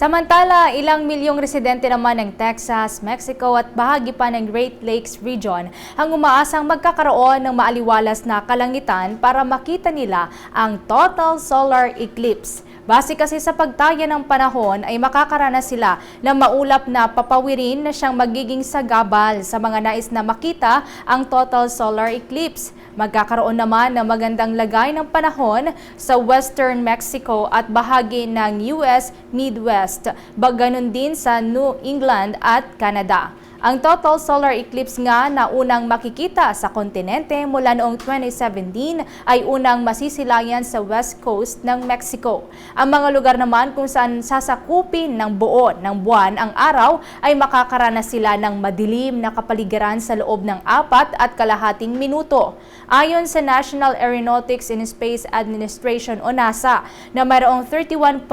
Samantala, ilang milyong residente naman ng Texas, Mexico at bahagi pa ng Great Lakes region ang umaasang magkakaroon ng maaliwalas na kalangitan para makita nila ang total solar eclipse. Base kasi sa pagtaya ng panahon ay makakaranas sila ng maulap na papawirin na siyang magiging sagabal sa mga nais na makita ang total solar eclipse. Magkakaroon naman ng magandang lagay ng panahon sa western Mexico at bahagi ng US Midwest, baganon din sa New England at Canada. Ang total solar eclipse nga na unang makikita sa kontinente mula noong 2017 ay unang masisilayan sa west coast ng Mexico. Ang mga lugar naman kung saan sasakupin ng buo ng buwan ang araw ay makakaranas sila ng madilim na kapaligiran sa loob ng apat at kalahating minuto. Ayon sa National Aeronautics and Space Administration o NASA na mayroong 31.6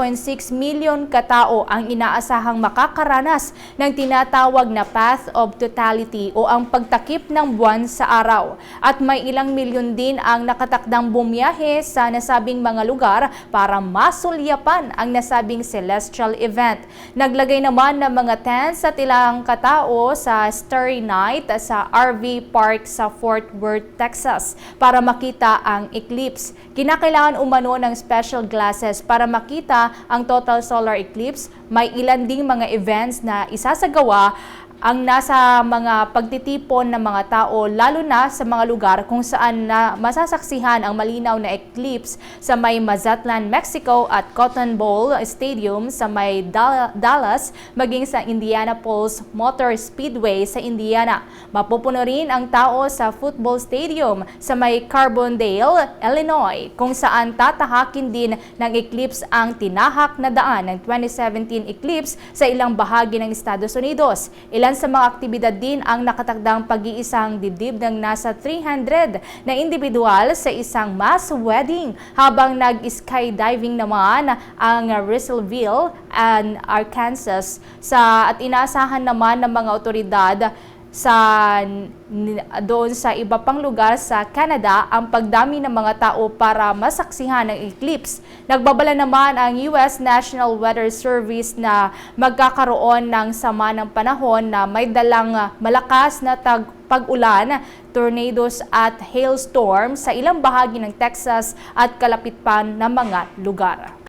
milyon katao ang inaasahang makakaranas ng tinatawag na path of totality o ang pagtakip ng buwan sa araw. At may ilang milyon din ang nakatakdang bumiyahe sa nasabing mga lugar para masulyapan ang nasabing celestial event. Naglagay naman ng mga tents at ilang katao sa Starry Night sa RV Park sa Fort Worth, Texas para makita ang eclipse. Kinakailangan umano ng special glasses para makita ang total solar eclipse. May ilan ding mga events na isasagawa ang nasa mga pagtitipon ng mga tao lalo na sa mga lugar kung saan na masasaksihan ang malinaw na eclipse sa may Mazatlan, Mexico at Cotton Bowl Stadium sa may Dal- Dallas maging sa Indianapolis Motor Speedway sa Indiana. Mapupuno rin ang tao sa football stadium sa may Carbondale, Illinois kung saan tatahakin din ng eclipse ang tinahak na daan ng 2017 eclipse sa ilang bahagi ng Estados Unidos. Ilan Ilan sa mga aktibidad din ang nakatakdang pag-iisang dibdib ng nasa 300 na individual sa isang mass wedding habang nag-skydiving naman ang Russellville and Arkansas. Sa at inaasahan naman ng mga otoridad sa doon sa iba pang lugar sa Canada ang pagdami ng mga tao para masaksihan ang eclipse. Nagbabala naman ang US National Weather Service na magkakaroon ng sama ng panahon na may dalang malakas na tag pag-ulan, tornadoes at hailstorm sa ilang bahagi ng Texas at kalapit pa ng mga lugar.